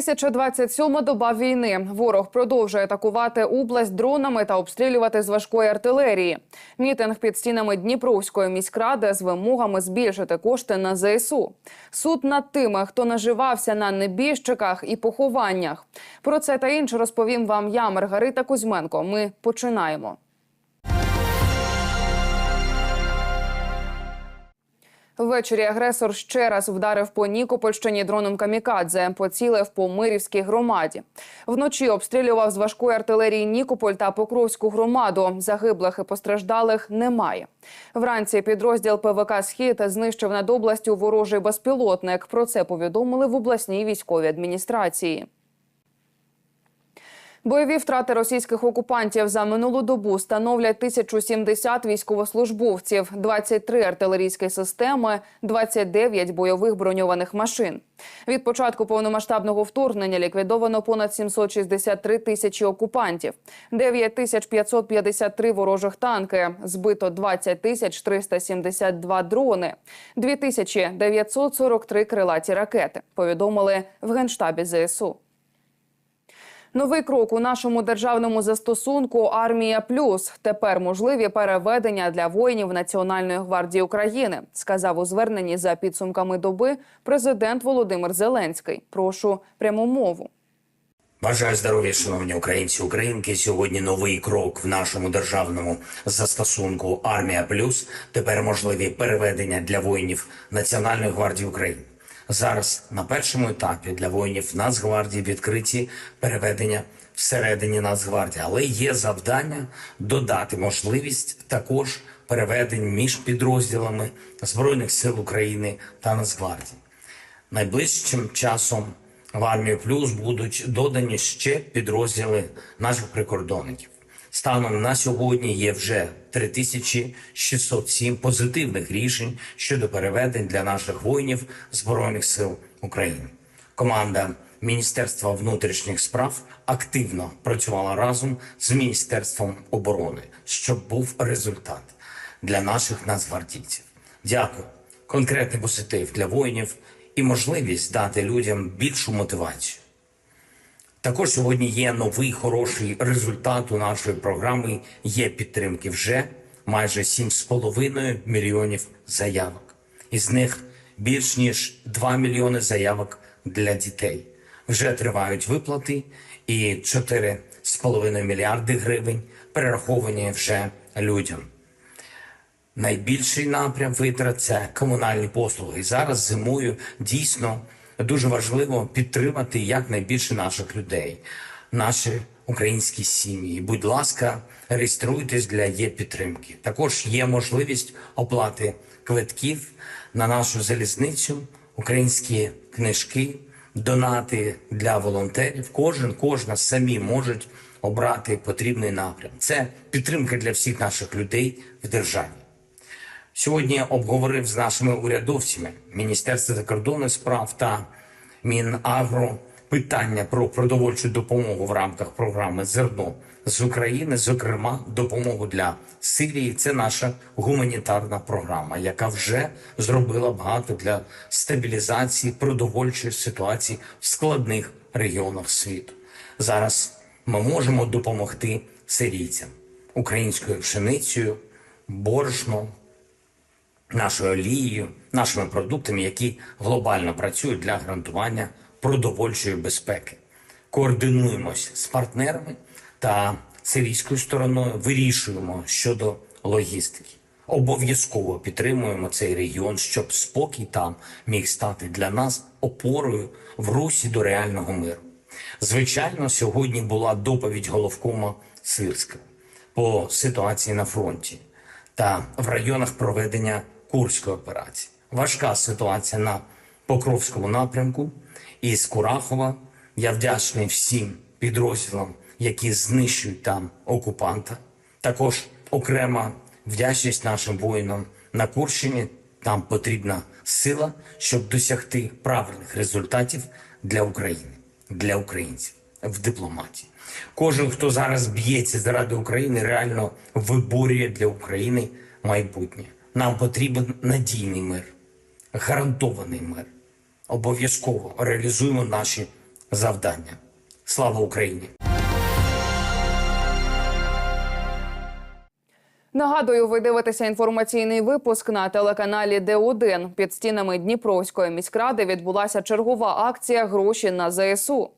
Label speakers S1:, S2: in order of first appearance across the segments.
S1: 1027 доба війни. Ворог продовжує атакувати область дронами та обстрілювати з важкої артилерії. Мітинг під стінами Дніпровської міськради з вимогами збільшити кошти на ЗСУ. Суд над тими, хто наживався на небіжчиках і похованнях. Про це та інше розповім вам я, Маргарита Кузьменко. Ми починаємо. Ввечері агресор ще раз вдарив по Нікопольщині дроном камікадзе, поцілив по Мирівській громаді. Вночі обстрілював з важкої артилерії Нікополь та Покровську громаду. Загиблих і постраждалих немає. Вранці підрозділ ПВК Схід знищив над областю ворожий безпілотник. Про це повідомили в обласній військовій адміністрації. Бойові втрати російських окупантів за минулу добу становлять 1070 військовослужбовців, 23 артилерійські системи, 29 бойових броньованих машин. Від початку повномасштабного вторгнення ліквідовано понад 763 тисячі окупантів, 9 тисяч 553 ворожих танки, збито 20 тисяч 372 дрони, 2 тисячі 943 крилаті ракети. Повідомили в генштабі ЗСУ. Новий крок у нашому державному застосунку Армія Плюс тепер можливі переведення для воїнів Національної гвардії України, сказав у зверненні за підсумками доби президент Володимир Зеленський. Прошу пряму мову.
S2: Бажаю здоров'я, шановні українці, українки. Сьогодні новий крок в нашому державному застосунку Армія Плюс. Тепер можливі переведення для воїнів Національної гвардії України. Зараз на першому етапі для воїнів Нацгвардії відкриті переведення всередині Нацгвардії, але є завдання додати можливість також переведень між підрозділами Збройних сил України та Нацгвардії. Найближчим часом в армію плюс будуть додані ще підрозділи наших прикордонників. Станом на сьогодні є вже 3607 позитивних рішень щодо переведень для наших воїнів Збройних сил України. Команда Міністерства внутрішніх справ активно працювала разом з Міністерством оборони, щоб був результат для наших нацгвардійців. Дякую. Конкретний позитив для воїнів і можливість дати людям більшу мотивацію. Також сьогодні є новий хороший результат у нашої програми. Є підтримки вже майже 7,5 мільйонів заявок. Із них більш ніж 2 мільйони заявок для дітей. Вже тривають виплати, і 4,5 мільярди гривень перераховані вже людям. Найбільший напрям витрат це комунальні послуги. І зараз зимою дійсно дуже важливо підтримати якнайбільше наших людей, наші українські сім'ї. Будь ласка, реєструйтесь для є підтримки. Також є можливість оплати квитків на нашу залізницю, українські книжки, донати для волонтерів. Кожен, кожна самі можуть обрати потрібний напрям. Це підтримка для всіх наших людей в державі. Сьогодні обговорив з нашими урядовцями Міністерства закордонних справ та Мінагро питання про продовольчу допомогу в рамках програми Зерно з України, зокрема, допомогу для Сирії. Це наша гуманітарна програма, яка вже зробила багато для стабілізації продовольчої ситуації в складних регіонах світу. Зараз ми можемо допомогти сирійцям українською пшеницею, борошном, нашою олією, нашими продуктами, які глобально працюють для гарантування продовольчої безпеки. Координуємось з партнерами та сирійською стороною, вирішуємо щодо логістики. Обов'язково підтримуємо цей регіон, щоб спокій там міг стати для нас опорою в русі до реального миру. Звичайно, сьогодні була доповідь головкома Сирського по ситуації на фронті та в районах проведення Курської операції. Важка ситуація на Покровському напрямку і з Курахова. Я вдячний всім підрозділам, які знищують там окупанта. Також окрема вдячність нашим воїнам на Курщині. Там потрібна сила, щоб досягти правильних результатів для України, для українців в дипломатії. Кожен, хто зараз б'ється заради України, реально виборює для України майбутнє. Нам потрібен надійний мир, гарантований мир. Обов'язково реалізуємо наші завдання. Слава Україні!
S1: Нагадую, ви дивитеся інформаційний випуск на телеканалі Д1. Під стінами Дніпровської міськради відбулася чергова акція Гроші на ЗСУ.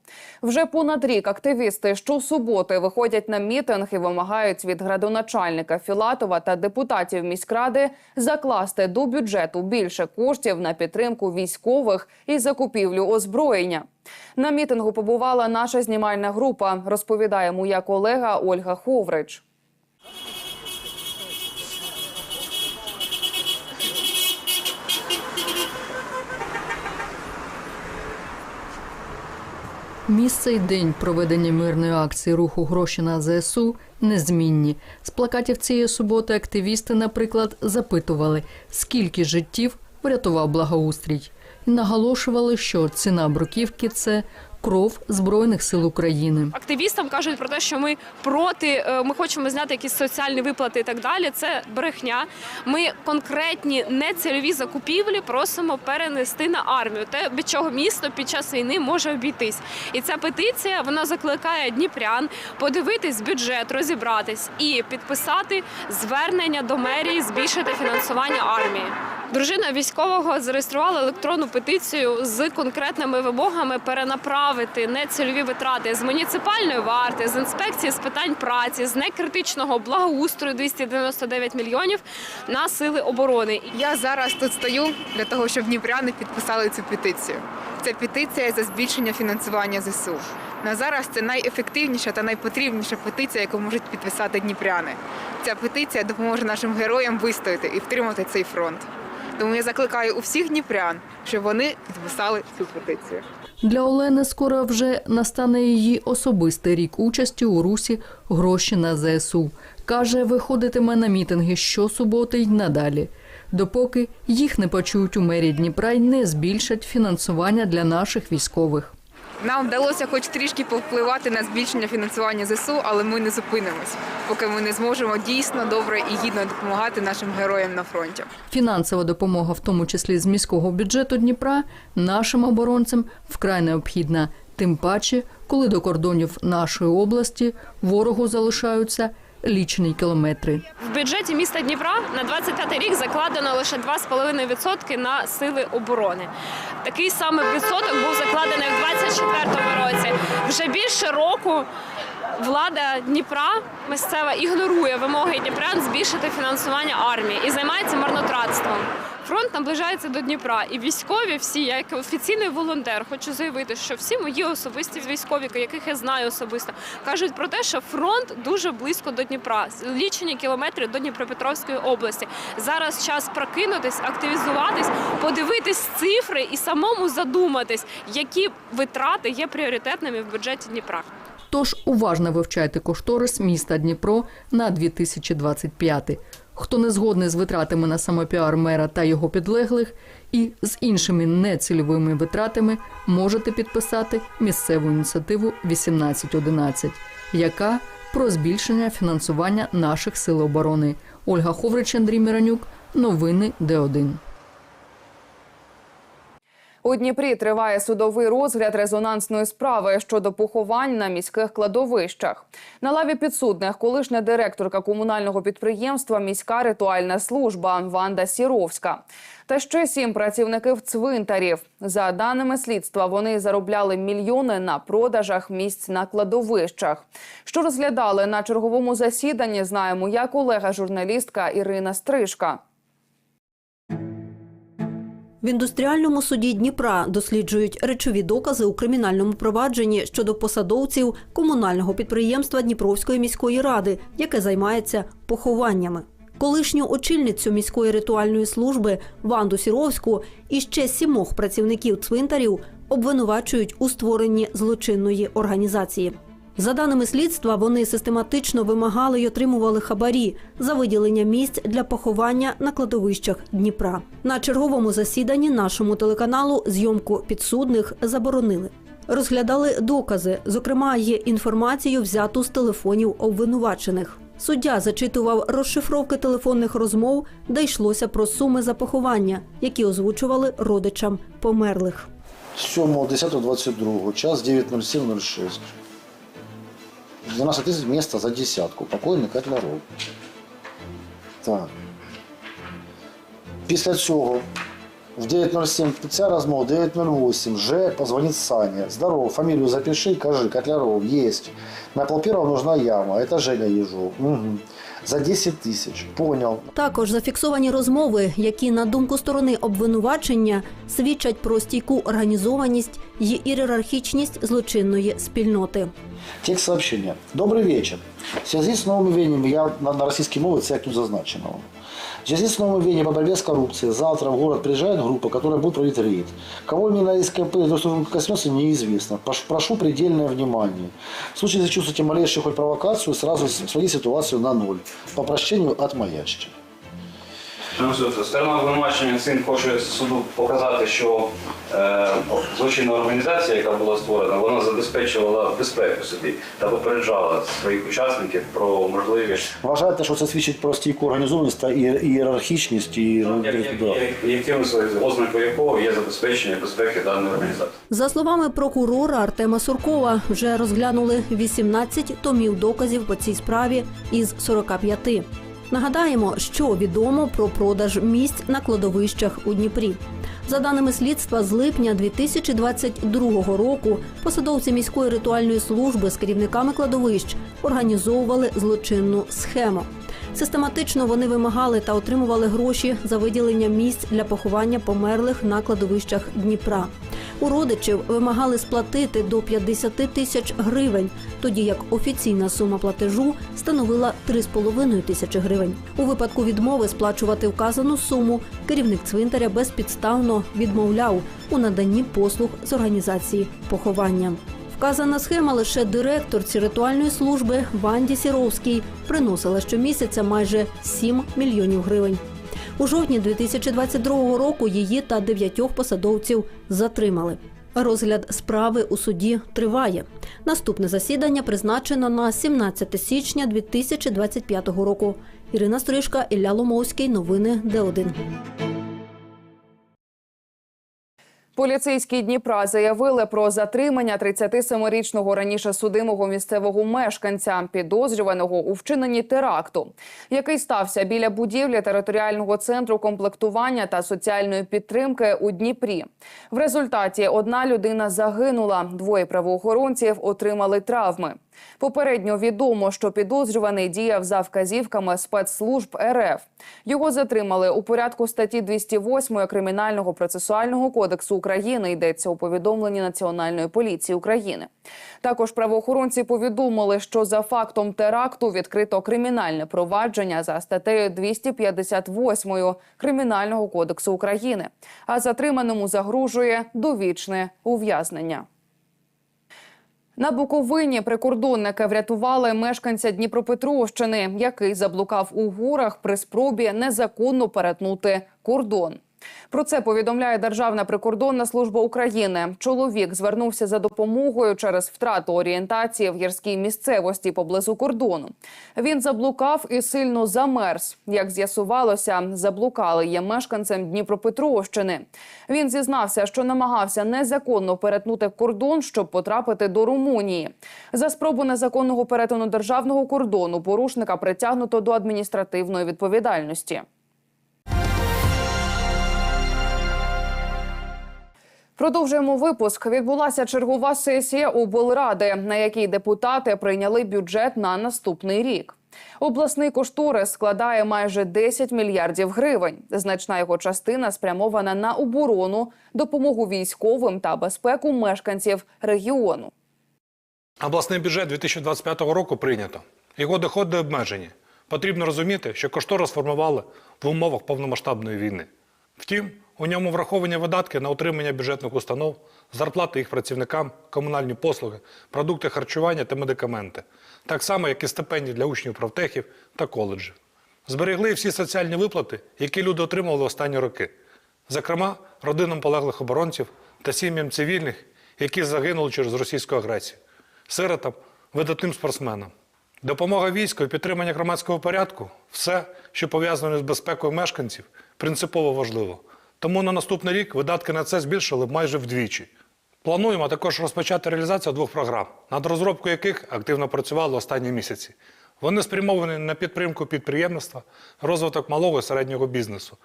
S1: Вже понад рік активісти щосуботи виходять на мітинг і вимагають від градоначальника Філатова та депутатів міськради закласти до бюджету більше коштів на підтримку військових і закупівлю озброєння. На мітингу побувала наша знімальна група. Розповідає моя колега Ольга Ховрич.
S3: Місце й день проведення мирної акції руху гроші на ЗСУ незмінні. З плакатів цієї суботи активісти, наприклад, запитували, скільки життів врятував благоустрій, і наголошували, що ціна бруківки це кров збройних сил України.
S4: активістам кажуть про те, що ми проти, е, ми хочемо зняти якісь соціальні виплати і так далі. Це брехня. Ми конкретні нецільові закупівлі просимо перенести на армію. Те, від чого місто під час війни може обійтись. І ця петиція вона закликає дніпрян подивитись бюджет, розібратись і підписати звернення до мерії збільшити фінансування армії. Дружина військового зареєструвала електронну петицію з конкретними вимогами перенаправити нецільові витрати з муніципальної варти, з інспекції з питань праці, з некритичного благоустрою 299 мільйонів на сили оборони.
S5: Я зараз тут стою для того, щоб дніпряни підписали цю петицію. Це петиція за збільшення фінансування ЗСУ. На зараз це найефективніша та найпотрібніша петиція, яку можуть підписати дніпряни. Ця петиція допоможе нашим героям вистояти і втримати цей фронт. Тому я закликаю у всіх дніпрян, щоб вони підписали цю петицію.
S3: Для Олени скоро вже настане її особистий рік участі у русі гроші на ЗСУ. Каже, виходитиме на мітинги щосуботи й надалі, допоки їх не почують у мері Дніпра й не збільшать фінансування для наших військових.
S5: Нам вдалося хоч трішки повпливати на збільшення фінансування ЗСУ, але ми не зупинимось, поки ми не зможемо дійсно добре і гідно допомагати нашим героям на фронті.
S3: Фінансова допомога, в тому числі з міського бюджету Дніпра, нашим оборонцям вкрай необхідна. Тим паче, коли до кордонів нашої області ворогу залишаються лічені кілометри.
S4: В бюджеті міста Дніпра на 25 рік закладено лише 2,5% на сили оборони. Такий самий відсоток був закладений в 2024 році. Вже більше року влада Дніпра місцева ігнорує вимоги дніпрян збільшити фінансування армії і займається марнотратством. Фронт наближається до Дніпра, і військові всі, я як офіційний волонтер, хочу заявити, що всі мої особисті військові, яких я знаю особисто, кажуть про те, що фронт дуже близько до Дніпра, лічені кілометри до Дніпропетровської області. Зараз час прокинутись, активізуватись, подивитись цифри і самому задуматись, які витрати є пріоритетними в бюджеті Дніпра.
S3: Тож уважно вивчайте кошторис міста Дніпро на 2025. Хто не згодний з витратами на самопіар мера та його підлеглих і з іншими нецільовими витратами, можете підписати місцеву ініціативу 1811, яка про збільшення фінансування наших сил оборони. Ольга Ховрич, Андрій Міранюк. Новини Д1.
S1: У Дніпрі триває судовий розгляд резонансної справи щодо поховань на міських кладовищах. На лаві підсудних колишня директорка комунального підприємства Міська ритуальна служба Ванда Сіровська. Та ще сім працівників цвинтарів. За даними слідства, вони заробляли мільйони на продажах місць на кладовищах. Що розглядали на черговому засіданні, знає моя колега журналістка Ірина Стрижка.
S6: В індустріальному суді Дніпра досліджують речові докази у кримінальному провадженні щодо посадовців комунального підприємства Дніпровської міської ради, яке займається похованнями. Колишню очільницю міської ритуальної служби Ванду Сіровську і ще сімох працівників цвинтарів обвинувачують у створенні злочинної організації. За даними слідства, вони систематично вимагали й отримували хабарі за виділення місць для поховання на кладовищах Дніпра. На черговому засіданні нашому телеканалу зйомку підсудних заборонили. Розглядали докази, зокрема, є інформацію взяту з телефонів обвинувачених. Суддя зачитував розшифровки телефонних розмов, де йшлося про суми за поховання, які озвучували родичам померлих.
S7: 7.10.22, час 9.07.06. 12 тысяч место за десятку. Покойний Котляров. Так. Після цього в 9.07 ця розмова, 9.08 Ж позвонит Саня. Здорово, фамилию запиши, кажи, Котляров, есть. На Полпирова нужна яма, это Женя Ежов. Угу. За 10 тысяч, понял.
S6: Також зафіксовані розмови, які, на думку сторони обвинувачення, свідчать про стійку організованість і ієрархічність злочинної спільноти.
S7: Текст сообщения. Добрый вечер. В связи с новым веянием, я на, на российской мове це як тут зазначено. В связи с новым по борьбе с коррупцией завтра в город приезжает группа, которая будет проводить рейд. Кого именно из КП коснется, неизвестно. Прошу, предельное внимание. В случае, если чувствуете малейшую хоть провокацию, сразу сводить ситуацию на ноль. По прощению от маячки.
S8: Сторона обвинувачення син хоче суду показати, що е, злочинна організація, яка була створена, вона забезпечувала безпеку собі та попереджала своїх учасників про можливі
S7: Вважаєте, що це свідчить про стійку організованість та ієрархічність і
S8: як- як-
S7: да.
S8: як- якимось ознакою якого є забезпечення безпеки даної організації.
S6: За словами прокурора Артема Суркова, вже розглянули 18 томів доказів по цій справі із 45. Нагадаємо, що відомо про продаж місць на кладовищах у Дніпрі. За даними слідства, з липня 2022 року посадовці міської ритуальної служби з керівниками кладовищ організовували злочинну схему. Систематично вони вимагали та отримували гроші за виділення місць для поховання померлих на кладовищах Дніпра. У родичів вимагали сплатити до 50 тисяч гривень, тоді як офіційна сума платежу становила 3,5 тисячі гривень. У випадку відмови сплачувати вказану суму керівник цвинтаря безпідставно відмовляв у наданні послуг з організації поховання. Вказана схема лише директорці ритуальної служби Ванді Сіровській приносила щомісяця майже 7 мільйонів гривень. У жовтні 2022 року її та дев'ятьох посадовців затримали. Розгляд справи у суді триває. Наступне засідання призначено на 17 січня 2025 року. Ірина Стрижка, Ілля Ломовський. Новини Д1.
S1: Поліцейські Дніпра заявили про затримання 37-річного раніше судимого місцевого мешканця, підозрюваного у вчиненні теракту, який стався біля будівлі територіального центру комплектування та соціальної підтримки у Дніпрі. В результаті одна людина загинула, двоє правоохоронців отримали травми. Попередньо відомо, що підозрюваний діяв за вказівками спецслужб РФ. Його затримали у порядку статті 208 Кримінального процесуального кодексу України. Йдеться у повідомленні Національної поліції України. Також правоохоронці повідомили, що за фактом теракту відкрито кримінальне провадження за статтею 258 Кримінального кодексу України. А затриманому загрожує довічне ув'язнення. На Буковині прикордонники врятували мешканця Дніпропетровщини, який заблукав у горах при спробі незаконно перетнути кордон. Про це повідомляє Державна прикордонна служба України. Чоловік звернувся за допомогою через втрату орієнтації в гірській місцевості поблизу кордону. Він заблукав і сильно замерз. Як з'ясувалося, заблукали є мешканцем Дніпропетровщини. Він зізнався, що намагався незаконно перетнути кордон, щоб потрапити до Румунії. За спробу незаконного перетину державного кордону порушника притягнуто до адміністративної відповідальності. Продовжуємо випуск. Відбулася чергова сесія облради, на якій депутати прийняли бюджет на наступний рік. Обласний кошторис складає майже 10 мільярдів гривень. Значна його частина спрямована на оборону, допомогу військовим та безпеку мешканців регіону.
S9: Обласний бюджет 2025 року прийнято. Його доходи обмежені. Потрібно розуміти, що кошторис формували в умовах повномасштабної війни. Втім, у ньому враховані видатки на утримання бюджетних установ, зарплати їх працівникам, комунальні послуги, продукти харчування та медикаменти, так само, як і стипендії для учнів правтехів та коледжів. Зберегли всі соціальні виплати, які люди отримували останні роки, зокрема, родинам полеглих оборонців та сім'ям цивільних, які загинули через російську агресію, сиротам, видатним спортсменам. Допомога війську і підтримання громадського порядку все, що пов'язане з безпекою мешканців, принципово важливо. Тому на наступний рік видатки на це збільшили майже вдвічі Плануємо також розпочати реалізацію двох програм, над розробкою яких активно працювали останні місяці. Вони спрямовані на підтримку підприємництва, розвиток малого і середнього бізнесу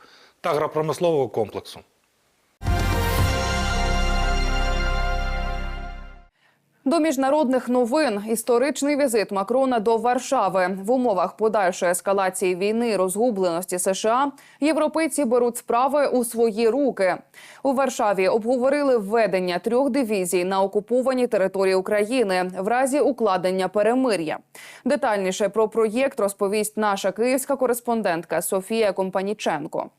S9: та агропромислового комплексу.
S1: До міжнародних новин історичний візит Макрона до Варшави в умовах подальшої ескалації війни і розгубленості США. Європейці беруть справи у свої руки. У Варшаві обговорили введення трьох дивізій на окупованій території України в разі укладення перемир'я. Детальніше про проєкт розповість наша київська кореспондентка Софія Компаніченко.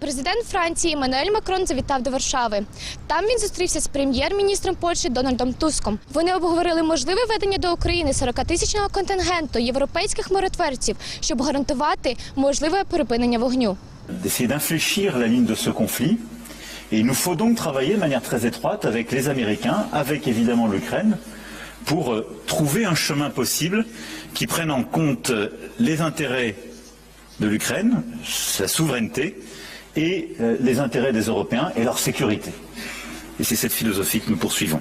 S10: Президент Франції Еммануель Макрон завітав до Варшави. Там він зустрівся з прем'єр-міністром Польщі Дональдом Туском. Вони обговорили можливе ведення до України 40-тисячного контингенту європейських миротворців, щоб гарантувати можливе припинення вогню.
S11: Et il nous faut donc travailler de manière très étroite avec les Américains, avec évidemment l'Ukraine, pour euh, trouver un chemin possible qui prenne en compte euh, les intérêts de l'Ukraine, sa souveraineté, et euh, les intérêts des Européens et leur sécurité. Et c'est cette philosophie que nous poursuivons.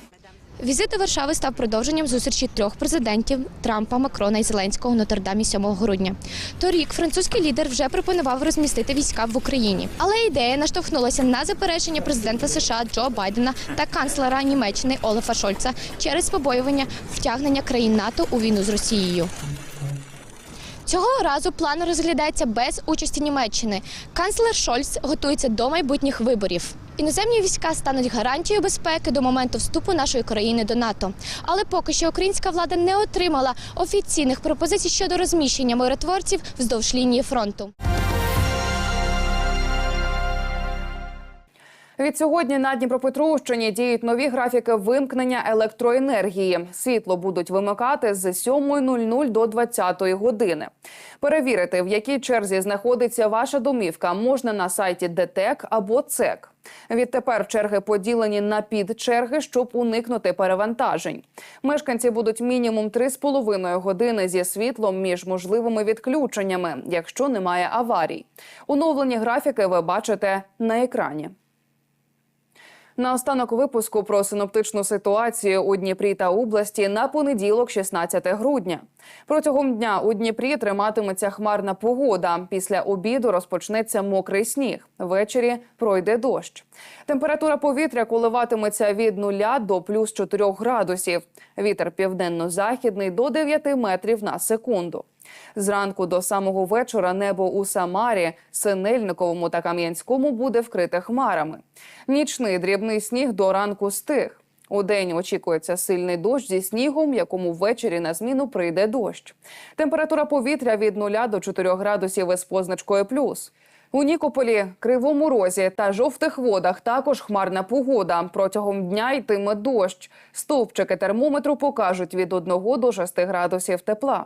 S10: Візит до Варшави став продовженням зустрічі трьох президентів Трампа, Макрона і Зеленського у Нотр-Дамі 7 грудня. Торік французький лідер вже пропонував розмістити війська в Україні, але ідея наштовхнулася на заперечення президента США Джо Байдена та канцлера Німеччини Олафа Шольца через побоювання втягнення країн НАТО у війну з Росією. Цього разу план розглядається без участі Німеччини. Канцлер Шольц готується до майбутніх виборів. Іноземні війська стануть гарантією безпеки до моменту вступу нашої країни до НАТО. Але поки що українська влада не отримала офіційних пропозицій щодо розміщення миротворців вздовж лінії фронту.
S1: Від сьогодні на Дніпропетровщині діють нові графіки вимкнення електроенергії. Світло будуть вимикати з 7.00 до 20.00 години. Перевірити, в якій черзі знаходиться ваша домівка, можна на сайті ДТЕК або ЦЕК. Відтепер черги поділені на підчерги, щоб уникнути перевантажень. Мешканці будуть мінімум 3,5 години зі світлом між можливими відключеннями, якщо немає аварій. Оновлені графіки ви бачите на екрані. На останок випуску про синоптичну ситуацію у Дніпрі та області на понеділок, 16 грудня. Протягом дня у Дніпрі триматиметься хмарна погода. Після обіду розпочнеться мокрий сніг. Ввечері пройде дощ. Температура повітря коливатиметься від 0 до плюс 4 градусів. Вітер південно-західний до 9 метрів на секунду. Зранку до самого вечора небо у Самарі, Синельниковому та Кам'янському буде вкрите хмарами. Нічний дрібний сніг до ранку стих. У день очікується сильний дощ зі снігом, якому ввечері на зміну прийде дощ. Температура повітря від 0 до 4 градусів із позначкою плюс. У Нікополі, Кривому Розі та жовтих водах також хмарна погода. Протягом дня йтиме дощ. Стовпчики термометру покажуть від 1 до 6 градусів тепла.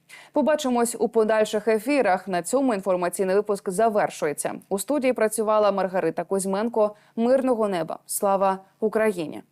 S1: Побачимось у подальших ефірах. На цьому інформаційний випуск завершується. У студії працювала Маргарита Кузьменко. Мирного неба. Слава Україні!